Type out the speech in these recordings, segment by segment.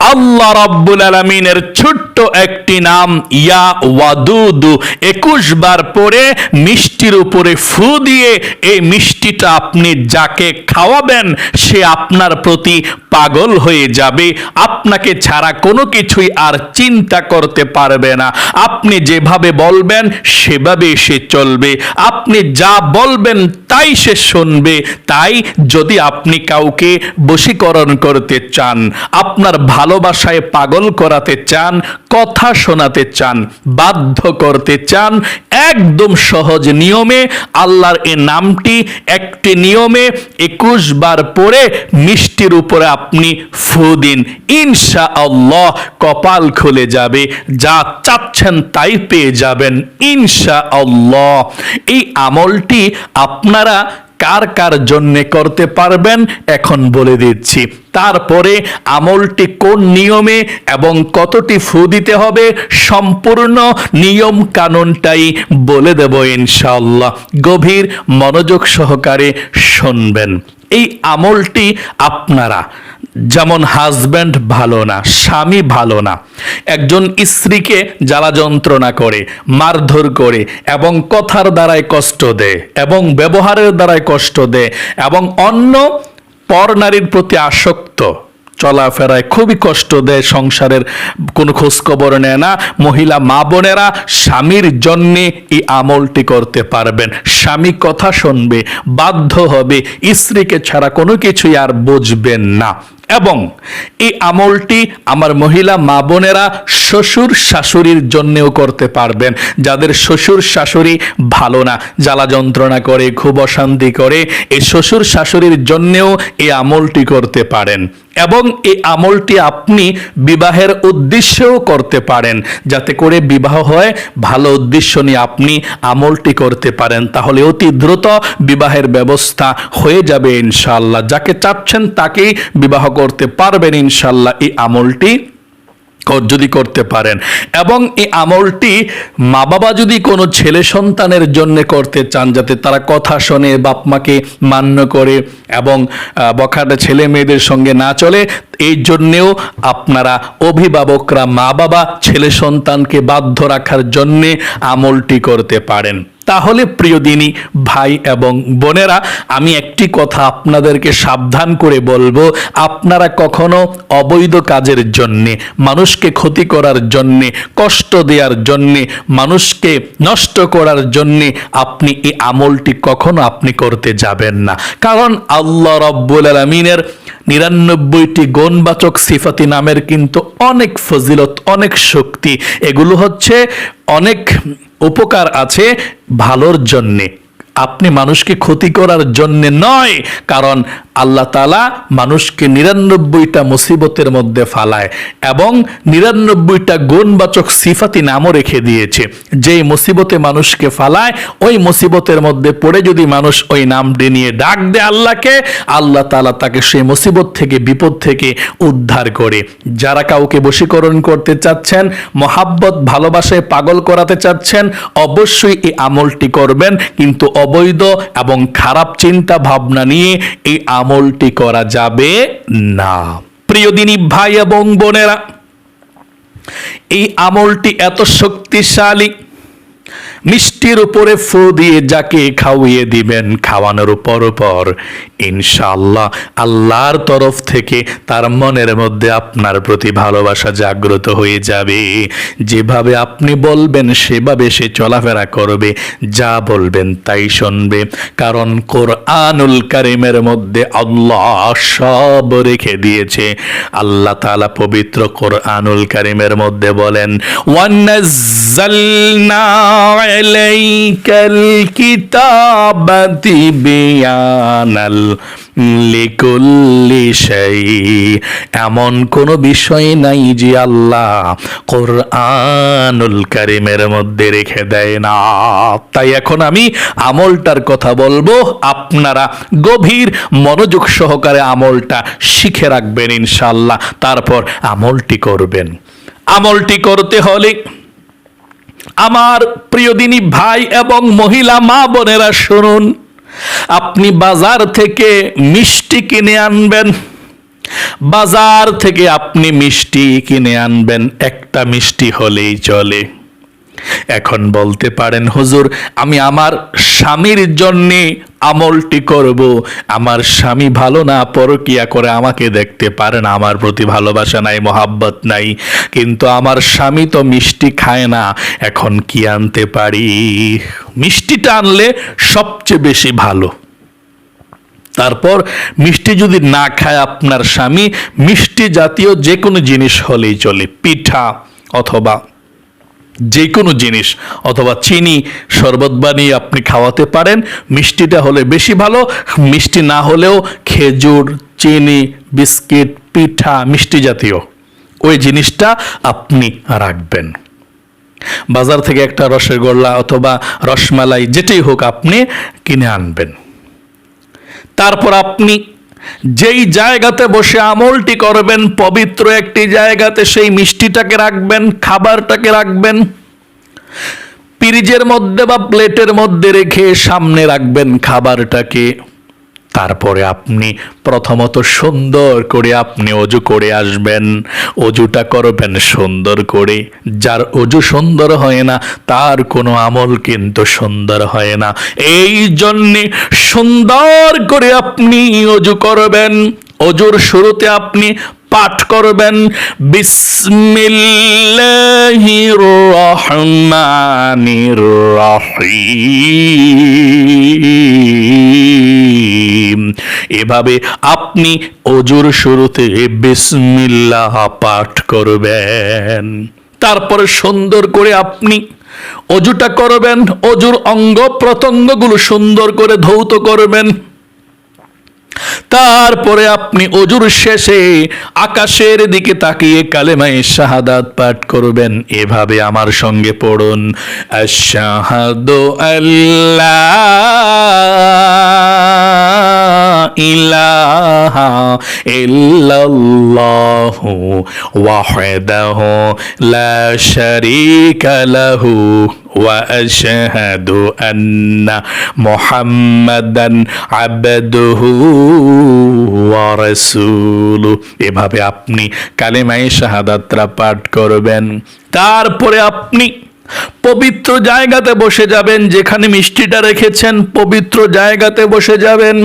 আল্লাহ রাব্বুল আলমিনের ছোট্ট একটি নাম ইয়া ওয়াদুদু। একুশ বার পরে মিষ্টির উপরে ফু দিয়ে এই মিষ্টিটা আপনি যাকে খাওয়াবেন, সে আপনার প্রতি পাগল হয়ে যাবে। আপনাকে ছাড়া কোনো কিছুই আর চিন্তা করতে পারবে না। আপনি যেভাবে বলবেন, সেভাবে সে চলবে। আপনি যা বলবেন, তাই সে শুনবে। তাই যদি আপনি কাউকে বশীকরণ করতে চান, আপনার ভালোবাসায় পাগল করাতে চান, কথা শোনাতে চান, বাধ্য করতে চান, একদম সহজ নিয়মে, আল্লাহর এ নামটি একটি নিয়মে একুশ বার পরে মিষ্টির উপরে আপনি ফু দিন। ইনশা আল্লাহ কপাল খুলে যাবে, যা চাচ্ছেন তাই পেয়ে যাবেন। ইনশা আল্লাহ এই আমলটি আপনারা কার কার জন্যে করতে পারবেন? এখন বলে দিচ্ছি। তারপরে আমলটি কোন নিয়মে এবং কতটি ফু দিতে হবে? সম্পূর্ণ নিয়ম কানুনটাই বলে দেব ইনশাআল্লাহ। গভীর মনোযোগ সহকারে শুনবেন। এই আমলটি আপনারা যেমন হাজব্যান্ড ভালো না, স্বামী ভালো না, একজন স্ত্রীকে জ্বালা যন্ত্রণা করে, মারধর করে এবং কথার দ্বারাই কষ্ট দেয় এবং ব্যবহারের দ্বারাই কষ্ট দেয় এবং অন্য পর নারীর প্রতি আসক্ত, চলাফেরায় খুবই কষ্ট দেয়, সংসারের কোনো খোঁজখবর নেয় না, মহিলা মা বোনেরা স্বামীর জন্যে এই আমলটি করতে পারবেন, স্বামী কথা শুনবে, বাধ্য হবে, স্ত্রীকে ছাড়া কোনো কিছুই আর বুঝবেন না। এবং এই আমলটি আমার মহিলা মা বোনেরা শ্বশুর শাশুড়ির জন্যেও করতে পারবেন। যাদের শ্বশুর শাশুড়ি ভালো না, জ্বালা যন্ত্রণা করে, খুব অশান্তি করে, এই শ্বশুর শাশুড়ির জন্যেও এই আমলটি করতে পারেন। এবং এই আমলটি আপনি বিবাহের উদ্দেশ্যেও করতে পারেন। যাতে করে বিবাহ হয়, ভালো উদ্দেশ্য নিয়ে আপনি আমলটি করতে পারেন। তাহলে অতি দ্রুত বিবাহের ব্যবস্থা হয়ে যাবে ইনশাল্লাহ যাকে চাচ্ছেন তাকেই বিবাহ করতে পারবেন ইনশাল্লাহ এই আমলটি যদি করতে পারেন। এবং এই আমলটি মা বাবা যদি কোনো ছেলে সন্তানের জন্য করতে চান, যাতে তারা কথা শোনে, বাপ মাকে মান্য করে এবং বখাটা ছেলে মেয়েদের সঙ্গে না চলে, এই জন্যেও আপনারা অভিভাবকরা মা বাবা, ছেলে সন্তানকে বাধ্য রাখার জন্যে আমলটি করতে পারেন। তাহলে প্রিয় দিনী, ভাই এবং বোনেরা, আমি একটি কথা আপনাদেরকে সাবধান করে বলব। আপনারা কখনো অবৈধ কাজের জন্যে, মানুষকে ক্ষতি করার জন্যে, কষ্ট দেওয়ার জন্যে, মানুষকে নষ্ট করার জন্যে আপনি এই আমলটি কখনো আপনি করতে যাবেন না। কারণ আল্লাহ রব্বুল আলমিনের নিরানব্বইটি গুণবাচক সিফাতি নামের কিন্তু অনেক ফজিলত, অনেক শক্তি। এগুলো হচ্ছে অনেক উপকার আছে ভালোর জন্যে। আপনি মানুষকে ক্ষতি করার জন্য নয়, কারণ আল্লাহ তালা মানুষকে নিরানব্বইটা মুসিবতের মধ্যে ফালায় এবং নিরানব্বইটা গুণবাচক সিফাতি নামও রেখে দিয়েছে। যেই মুসিবতে মানুষকে ফালায়, ওই মুসিবতের মধ্যে পড়ে যদি মানুষ ওই নামটি নিয়ে ডাক দেয় আল্লাহকে, আল্লাহ তালা তাকে সেই মুসিবত থেকে, বিপদ থেকে উদ্ধার করে। যারা কাউকে বশীকরণ করতে চাচ্ছেন, মহাব্বত, ভালোবাসায় পাগল করাতে চাচ্ছেন, অবশ্যই এই আমলটি করবেন, কিন্তু অবৈধ এবং খারাপ চিন্তা ভাবনা নিয়ে এই আমলটি করা যাবে না। প্রিয় দিনী ভাই এবং বোনেরা, এই আমলটি এত শক্তিশালী মিষ্টির উপরে ফু দিয়ে যাকে খাওয়িয়ে দিবেন খাওয়ানোর উপর উপর, ইনশাআল্লাহ আল্লাহর তরফ থেকে তার মনের মধ্যে আপনার প্রতি ভালোবাসা জাগ্রত হয়ে যাবে। যেভাবে আপনি বলবেন, সেভাবে সে চলাফেরা করবে, যা বলবেন তাই শুনবে। কারণ কোরআনুল কারিমের মধ্যে আল্লাহ সব রেখে দিয়েছে। আল্লাহ তাআলা পবিত্র কোরআনুল কারিমের মধ্যে বলেন, ওয়ান্নাজ্জালনা আলাইকাল কিতাবা তিবিয়ানাল লিকুল্লি শাই এমন কোন বিষয় নাই যে আল্লাহ কোরআনুল কারিমের মধ্যে রেখে দেয় না। তাই এখন আমি আমলটার কথা বলব। আপনারা গভীর মনোযোগ সহকারে আমলটা শিখে রাখবেন ইনশাল্লাহ তারপর আমলটি করবেন। আমলটি করতে হলে আমার প্রিয়দিনী ভাই এবং মহিলা মা বোনেরা শুনুন, আপনি বাজার থেকে মিষ্টি কিনে আনবেন। বাজার থেকে আপনি মিষ্টি কিনে আনবেন, একটা মিষ্টি হলেই চলে। এখন বলতে পারেন, হুজুর, আমি আমার স্বামীর জন্যে আমলটি করব। আমার স্বামী ভালো না, পরকিয়া করে আমাকে দেখতে পারে না। আমার প্রতি ভালোবাসা নাই, মোহাব্বত নাই। কিন্তু আমার স্বামী তো মিষ্টি খায় না, এখন কি আনতে পারি? মিষ্টিটা আনলে সবচেয়ে বেশি ভালো। তারপর মিষ্টি যদি না খায় আপনার স্বামী, মিষ্টি জাতীয় যে কোনো জিনিস হলেই চলে, পিঠা অথবা যে কোনো জিনিস, অথবা চিনি শরবত বানিয়ে আপনি খাওয়াতে পারেন। মিষ্টিটা হলে বেশি ভালো, মিষ্টি না হলেও খেজুর, চিনি, বিস্কিট, পিঠা, মিষ্টি জাতীয়। ওই জিনিসটা আপনি রাখবেন। বাজার থেকে একটা রসগোল্লা অথবা রসমালাই, যেটাই হোক আপনি কিনে আনবেন। তারপর আপনি যেই জায়গাতে বসে আমলটি করবেন, পবিত্র একটি জায়গাতে সেই মিষ্টিটাকে রাখবেন, খাবারটাকে রাখবেন পিরিজের মধ্যে বা প্লেটের মধ্যে রেখে সামনে রাখবেন খাবারটাকে। তারপরে আপনি প্রথমত সুন্দর করে আপনি অজু করে আসবেন। অজুটা করবেন সুন্দর করে। যার অজু সুন্দর হয় না, তার কোনো আমল কিন্তু সুন্দর হয় না। এই জন্যে সুন্দর করে আপনি অজু করবেন। অজুর শুরুতে আপনি পাঠ করবেন। বিসমিল্লাহির রহমানির রহিম। এভাবে আপনি অজুর শুরুতে বিসমিল্লাহ পাঠ করবেন। তারপরে সুন্দর করে আপনি অজুটা করবেন, অজুর অঙ্গ প্রত্যঙ্গগুলো সুন্দর করে ধৌত করবেন। তারপরে আপনি অজুর শেষে আকাশের দিকে তাকিয়ে কালেমায় শাহাদাত পাঠ করবেন। এভাবে আমার সঙ্গে পড়ুন, আশাহাদু আল্লাহ ইলাহা ইল্লাল্লাহু ওয়াহদাহু লা শারীকা লাহু واشهد ان محمدا عبده ورسوله এভাবে আপনি কালেমায়ে শাহাদাতরা পাঠ করবেন তারপরে আপনি পবিত্র জায়গাতে বসে যাবেন যেখানে মিষ্টিটা রেখেছেন পবিত্র জায়গাতে বসে যাবেন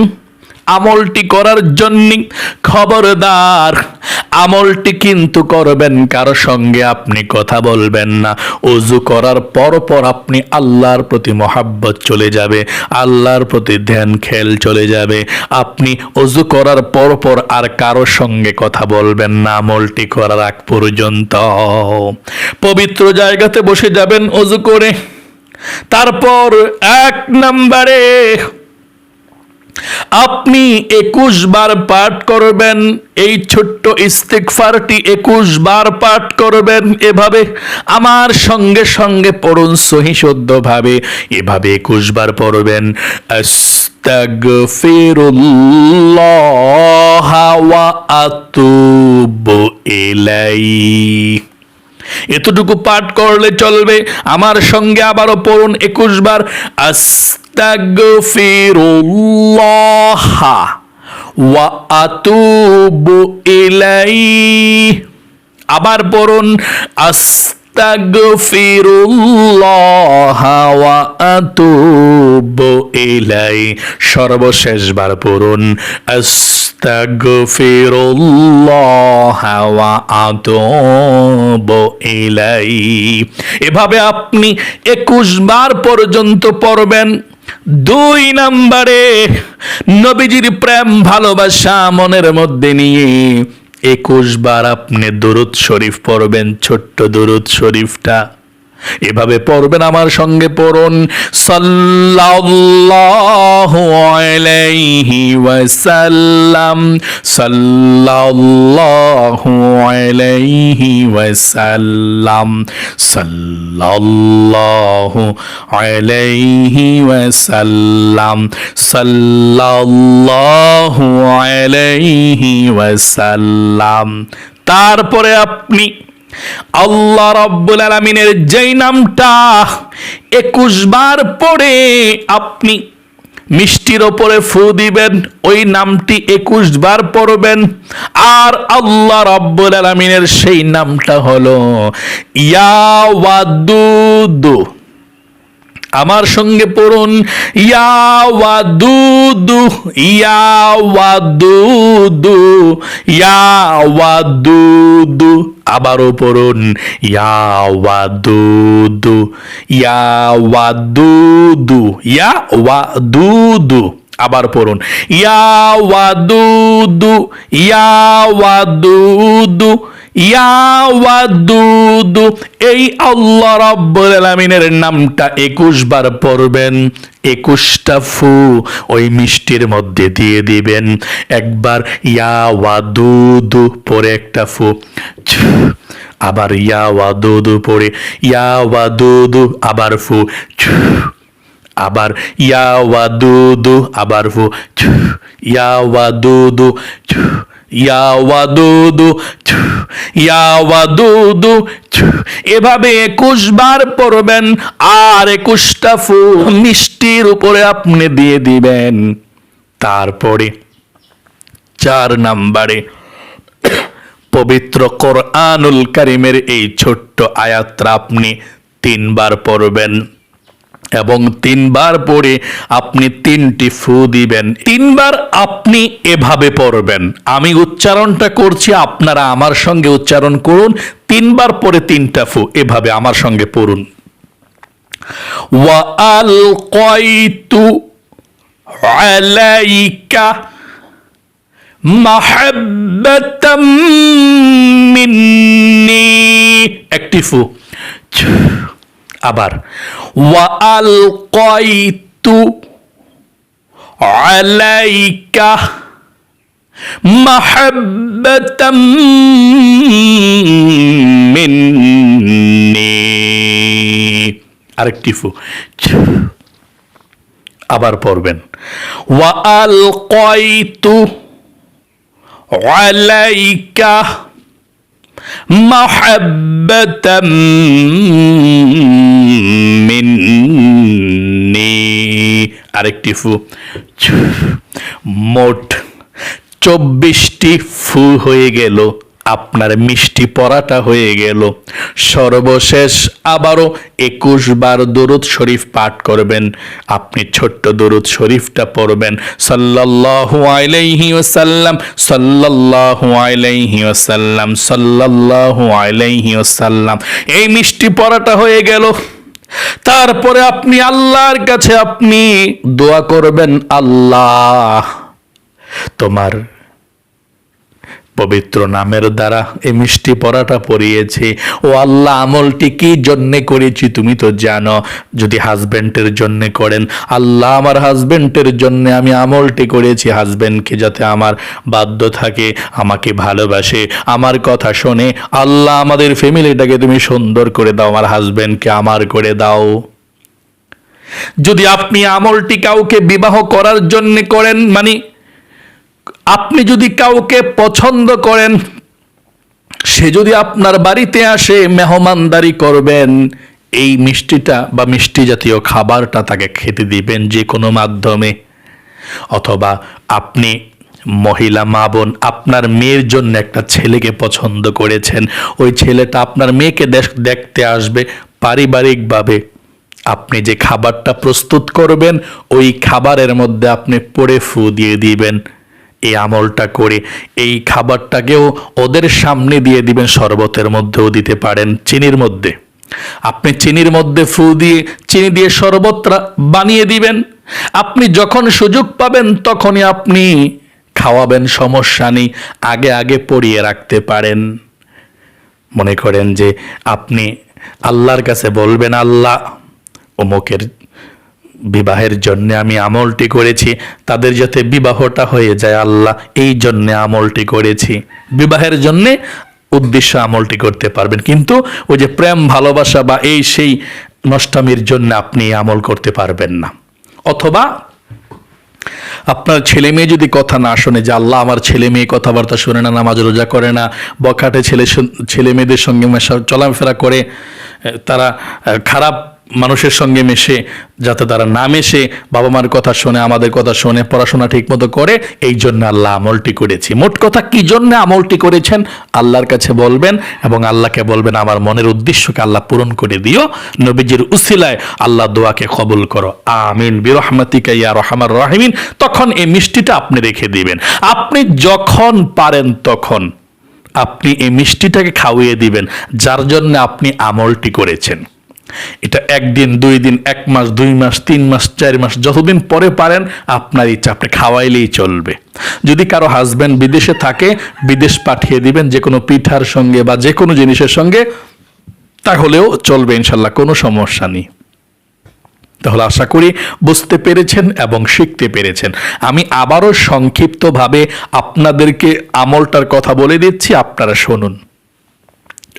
আমলটি করার জন্য খবরদার। আমলটি কিন্তু করবেন, কারও সঙ্গে আপনি কথা বলবেন না। অজু করার পর পর আপনি আল্লাহর প্রতি মহাব্বত চলে যাবে, আল্লাহর প্রতি ধ্যান খেল চলে যাবে। আপনি অজু করার পর পর আর কারও সঙ্গে কথা বলবেন না, আমলটি করার আগ পর্যন্ত। পবিত্র জায়গাতে বসে যাবেন অজু করে। তারপর এক নম্বরে আপনি একুশ বার পাঠ করবেন, এই ছোট্ট ইস্তেকফারটি একুশ বার পাঠ করবেন। এভাবে আমার সঙ্গে সঙ্গে পড়ুন সহি ভাবে এভাবে একুশ বার পড়বেন, আস্তাগফিরুল্লাহ ওয়া আতুবু ইলাইহি এতটুকু পাঠ করলে চলবে, আমার সঙ্গে আবারও পড়ুন একুশ বার আস্তাগফিরুল্লাহ ওয়া আতুবু ইলাই আবার পড়ুন আস্তাগফিরুল্লাহ ওয়া আতুবু ইলাই সর্বশেষবার পড়ুন আস্তাগফিরুল্লাহ ওয়া আতুবু ইলাই এভাবে আপনি একুশ বার পর্যন্ত পড়বেন। দুই নম্বরে নবীজির প্রেম, ভালোবাসা মনের মধ্যে নিয়ে একুশ বার আপনি দরুদ শরীফ পড়বেন, ছোট্ট দরুদ শরীফটা। এভাবে পড়বেন আমার সঙ্গে পড়ুন। সাল্লাল্লাহু আলাইহি ওয়াসাল্লাম। সাল্লাল্লাহু ওয়াসাল্লাম। ওয়াসাল্লাম। ওয়াসাল্লাম। তারপরে আপনি আল্লাহ রব্বুল আলমিনের যেই নামটা একুশ বার পরে আপনি মিষ্টির ওপরে ফু দিবেন, ওই নামটি একুশ বার পড়বেন। আর আল্লাহ রব্বুল আলমিনের সেই নামটা হলো ইয়াওয়াদুদু আমার সঙ্গে পড়ুন ইয়াওয়াদুদু ইয়াওয়াদুদু ইয়াওয়াদুদু আবারও পড়ুন ইয়াওয়াদুদু ইয়াওয়াদুদু ইয়াওয়াদুদু আবার পড়ুন ইয়াওয়াদুদু ইয়াওয়াদুদু ইয়াওয়াদুদু এই আল্লাহ রাব্বুল আলামিনের নামটা একুশ বার পড়বেন, একুশটা ফু ওই মিষ্টির মধ্যে দিয়ে দিবেন। একবার ইয়াওয়াদুদু পরে একটা ফু আবার ইয়াওয়াদুদু পরে ইয়াওয়াদুদু আবার ফু আবার ইয়াওয়াদুদু আবার ফু ইয়াওয়াদুদু ইয়াওয়াদুদু ছু, ইয়াওয়াদুদু ছু। এভাবে একুশ বার পড়বেন আর একুশটা ফু মিষ্টির উপরে আপনি দিয়ে দিবেন তারপরে চার নাম্বারে পবিত্র কোরআনুল কারিমের এই ছোট্ট আয়াতটা আপনি তিনবার পড়বেন এবং তিনবার পরে আপনি তিনটি ফু দিবেন। তিনবার আপনি এভাবে পড়বেন। আমি উচ্চারণটা করছি, আপনারা আমার সঙ্গে উচ্চারণ করুন। তিনবার পরে তিনটা ফু, এভাবে আমার সঙ্গে পড়ুন। কয়তু একটি ফু। আবার ওয়া আল কয়তু আলাইকা মাহাব্বাতাম মিন্নি। আরেকটি ফু আবার পড়বেন ওয়া আল কয়তু আলাইকা محبة মিন্নি আরেকটি ফু মোট চব্বিশটি ফু হয়ে গেল আপনার মিষ্টি পরাটা হয়ে গেল। সর্বশেষ আবারও একুশ বার দরুদ শরীফ পাঠ করবেন। আপনি ছোট্ট দরুদ শরীফটা পড়বেন। সাল্লাল্লাহু আলাইহি ওয়াসাল্লাম, সাল্লাল্লাহু আলাইহি ওয়াসাল্লাম, সাল্লাল্লাহু আলাইহি ওয়াসাল্লাম। এই মিষ্টি পরাটা হয়ে গেল। তারপরে আপনি আল্লাহর কাছে আপনি দোয়া করবেন, আল্লাহ তোমার পবিত্র নামের দ্বারা এই মিষ্টি পরাটা পরিয়েছি। ও আল্লাহ, আমলটি কি জন্যে করেছি তুমি তো জানো। যদি হাজবেন্ডের জন্যে করেন, আল্লাহ আমার হাজবেন্ডের জন্য আমি আমলটি করেছি। হাজবেন্ডকে যাতে আমার বাধ্য থাকে, আমাকে ভালোবাসে, আমার কথা শোনে। আল্লাহ আমাদের ফ্যামিলিটাকে তুমি সুন্দর করে দাও, আমার হাজবেন্ডকে আমার করে দাও। যদি আপনি আমলটি কাউকে বিবাহ করার জন্য করেন মানে আপনি যদি কাউকে পছন্দ করেন, সে যদি আপনার বাড়িতে আসে, মেহমানদারি করবেন, এই মিষ্টিটা বা মিষ্টি জাতীয় খাবারটা তাকে খেতে দিবেন যে কোনো মাধ্যমে। অথবা আপনি মহিলা মা বোন, আপনার মেয়ের জন্য একটা ছেলেকে পছন্দ করেছেন, ওই ছেলেটা আপনার মেয়েকে দেখ- দেখতে আসবে, পারিবারিকভাবে আপনি যে খাবারটা প্রস্তুত করবেন, ওই খাবারের মধ্যে আপনি পড়ে ফু দিয়ে দিবেন। এই আমলটা করে, এই খাবারটাকেও ওদের সামনে দিয়ে দিবেন, শরবতের মধ্যেও দিতে পারেন চিনির মধ্যে। আপনি চিনির মধ্যে ফু দিয়ে, চিনি দিয়ে শরবতটা বানিয়ে দিবেন। আপনি যখন সুযোগ পাবেন, তখনই আপনি খাওয়াবেন, সমস্যা নেই, আগে আগে পড়িয়ে রাখতে পারেন। মনে করেন যে আপনি আল্লাহর কাছে বলবেন, আল্লাহ, অমুকের বিবাহের জন্য আমি আমলটি করেছি, তাদের যাতে বিবাহটা হয়ে যায়, আল্লাহ এই জন্য আমলটি করেছি। বিবাহের জন্য উদ্দেশ্য আমলটি করতে পারবেন, কিন্তু ওই যে প্রেম, ভালোবাসা বা এই সেই নষ্টামির জন্য আপনি আমল করতে পারবেন না। অথবা আপনার ছেলে মেয়ে যদি কথা না শোনে, যে আল্লাহ আমার ছেলে মেয়ে কথাবার্তা শোনে না, নামাজ রোজা করে না, বখাটে ছেলে ছেলে মেয়েদের সঙ্গে চলাফেরা করে তারা খারাপ মানুষের সঙ্গে মেশে, যাতে তারা না মেশে বাবা মার কথা শোনে, আমাদের কথা শোনে, পড়াশোনা ঠিক মতো করে, এই জন্য আল্লাহ আমলটি করেছি। মোট কথা কি জন্য আমলটি করেছেন? আল্লাহর কাছে বলবেন এবং আল্লাহকে বলবেন, আমার মনের উদ্দেশ্যকে আল্লাহ পূরণ করে দিও। নবীজির উসিলায় আল্লাহ দোয়াকে কবুল করো। আমিন। বিরহমাতিকা ইয়া রহমার রাহিমিন। তখন এই মিষ্টিটা আপনি রেখে দিবেন। আপনি যখন পারেন তখন আপনি এই মিষ্টিটাকে খাওয়িয়ে দিবেন, যার জন্য আপনি আমলটি করেছেন। এটা একদিন, দুই দিন, এক মাস, দুই মাস, তিন মাস, চার মাস, যতদিন পরে পারেন, আপনার ইচ্ছা আপনি খাওয়াইলেই চলবে। যদি কারও হাজব্যান্ড বিদেশে থাকে, বিদেশ পাঠিয়ে দিবেন যে কোনো পিঠার সঙ্গে বা যে কোনো জিনিসের সঙ্গে, তাহলেও চলবে ইনশাল্লাহ, কোনো সমস্যা নেই। তাহলে আশা করি বুঝতে পেরেছেন এবং শিখতে পেরেছেন। আমি আবারও সংক্ষিপ্তভাবে আপনাদেরকে আমলটার কথা বলে দিচ্ছি, আপনারা শুনুন।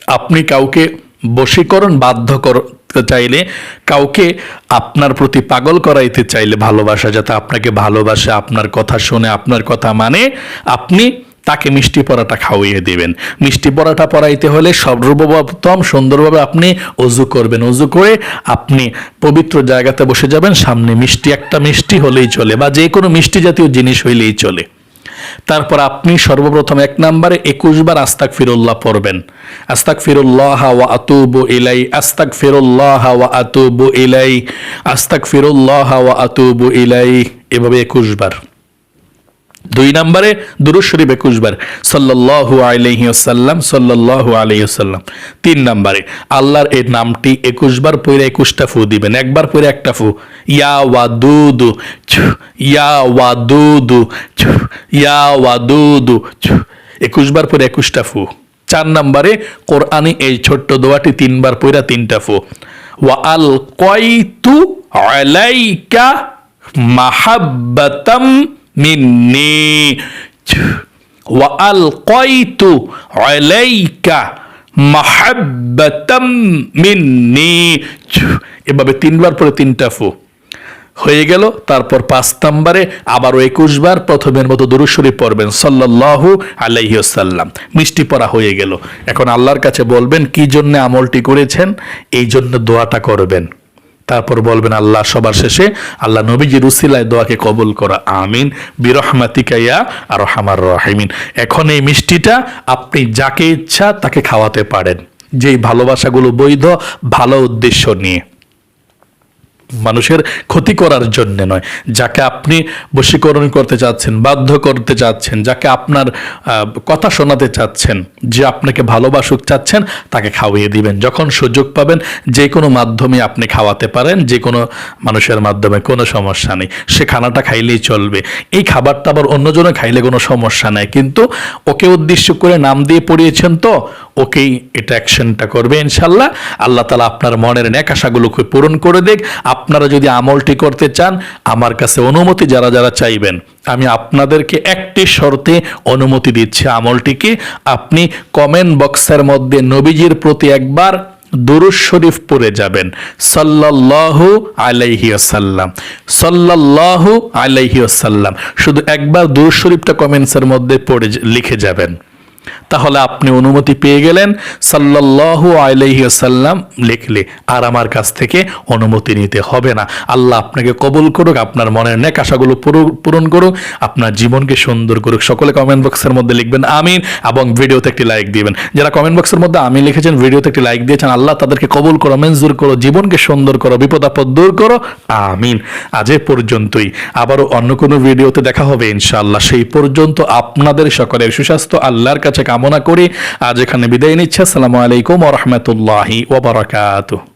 আপনি কাউকে বশীকরণ বাধ্য করতে চাইলে কাউকে আপনার প্রতি পাগল করাইতে চাইলে ভালোবাসা, যাতে আপনাকে ভালোবাসে, আপনার কথা শুনে, আপনার কথা মানে আপনি তাকে মিষ্টি পরাটা খাওয়িয়ে দিবেন। মিষ্টি পরাটা পরাইতে হলে সর্বপ্রথম সুন্দরভাবে আপনি অজু করবেন। অজু করে আপনি পবিত্র জায়গাতে বসে যাবেন, সামনে মিষ্টি, একটা মিষ্টি হলেই চলে বা যে কোনো মিষ্টি জাতীয় জিনিস হইলেই চলে। তারপর আপনি সর্বপ্রথম এক নম্বরে একুশ বার আস্তাক ফিরুল্লাহ পড়বেন। আস্তাক ফিরুল্লাহ ওয়া আতুবু ইলাই আস্তাক ফিরুল্লাহ ওয়া আতুবু ইলাই আস্তাক ফিরুল্লাহ ওয়া আতুবু ইলাই, এভাবে একুশ বার দুই নম্বরে দুরুদ শরীফ একুশ বার সাল্লাল্লাহু আলাইহি ওয়াসাল্লাম সাল্লাল্লাহু আলাইহি ওয়াসাল্লাম। তিন নম্বরে আল্লাহর এই নামটি একুশ বার পরে একুশটা ফু দিবেন একবার পরে একটা ফু। ইয়া ওয়াদুদু ছু, ইয়া ওয়াদুদু ছু, ইয়া ওয়াদুদু ছু। একুশ বার পরে একুশটা ফু। চার নম্বরে কোরআনে এই ছোট্ট দোয়াটি তিনবার পইরা তিনটা ফু। ওয়া আল কয়তু আলাইকা মাহাব্বাতাম মিন্নি ওয়া আল কয়তু আলাইকা মাহাব্বাতাম মিন্নি এভাবে তিনবার পরে তিনটা ফু। হয়ে গেল, তারপর পাঁচ নম্বরে আবারও একুশ বার প্রথমের মতো দুরুশরী পড়বেন, সাল্লাল্লাহু আলাইসাল্লাম মিষ্টি পড়া হয়ে গেল। এখন আল্লাহর কাছে বলবেন, কি জন্য আমলটি করেছেন? এই জন্য দোয়াটা করবেন। তারপর বলবেন আল্লাহ সবার শেষে, আল্লাহ নবীজি রুসিলায় দোয়াকে কবুল করা, আমিন। বিরহমাতিকাইয়া আর হামার রাহিমিন। এখন এই মিষ্টিটা আপনি যাকে ইচ্ছা তাকে খাওয়াতে পারেন। যেই ভালোবাসাগুলো বৈধ, ভালো উদ্দেশ্য নিয়ে। মানুষের ক্ষতি করার জন্য নয়। যাকে আপনি বশীকরণ করতে চাচ্ছেন, বাধ্য করতে চাচ্ছেন, যাকে আপনার কথা শোনাতে চাচ্ছেন, যে আপনাকে ভালোবাসুক চাচ্ছেন, তাকে খাওয়িয়ে দিবেন। যখন সুযোগ পাবেন, যে কোনো মাধ্যমে আপনি খাওয়াতে পারেন, যে কোনো মানুষের মাধ্যমে, কোনো সমস্যা নেই। সে খানাটা খাইলেই চলবে। এই খাবারটা আবার অন্যজনে খাইলে কোনো সমস্যা নেই। কিন্তু ওকে উদ্দেশ্য করে নাম দিয়ে পড়িয়েছেন তো? ওকেই এটা অ্যাকশনটা করবে, ইনশাল্লাহ। আল্লাহ তালা আপনার মনের ন্যাকাশাগুলোকে পূরণ করে দেখ আপনারা যদি আমলটি করতে চান, আমার কাছে অনুমতি যারা যারা চাইবেন, আমি আপনাদেরকে একটি শর্তে অনুমতি দিচ্ছি আমলটিকে। আপনি কমেন্ট বক্সের মধ্যে নবীজির প্রতি একবার দুরুজ শরীফ পড়ে যাবেন। সাল্লাল্লাহু আলাইহি আসাল্লাম সাল্লাল্লাহু আলাইহি আসাল্লাম শুধু একবার দুরুজ শরীফটা কমেন্টসের মধ্যে পড়ে লিখে যাবেন। তাহলে আপনি অনুমতি পেয়ে গেলেন। সাল্লাল্লাহু আলাইহি লিখলে, আর আমার কাছ থেকে অনুমতি নিতে হবে না। আল্লাহ আপনাকে কবুল করুক, আপনার মনের নেক আশাগুলো পূরণ করুক, আপনার জীবনকে সুন্দর করুক। সকলে কমেন্ট বক্সের মধ্যে লিখবেন, আমিন। এবং ভিডিওতে একটি লাইক দিবেন। যারা কমেন্ট বক্সের মধ্যে আমি লিখেছেন, ভিডিওতে একটি লাইক দিয়েছেন, আল্লাহ তাদেরকে কবুল করো, মঞ্জুর করো, জীবনকে সুন্দর করো বিপদ আপদ দূর করো। আমিন। আজ এ পর্যন্তই। আবারও অন্য কোনো ভিডিওতে দেখা হবে ইনশাআল্লাহ। সেই পর্যন্ত আপনাদের সকলের সুস্বাস্থ্য, আল্লাহর কাছে কামনা করি। আজ এখানে বিদায় নিচ্ছে। আসসালামু আলাইকুম ও রাহমাতুল্লাহি ওয়া বারাকাতুহু।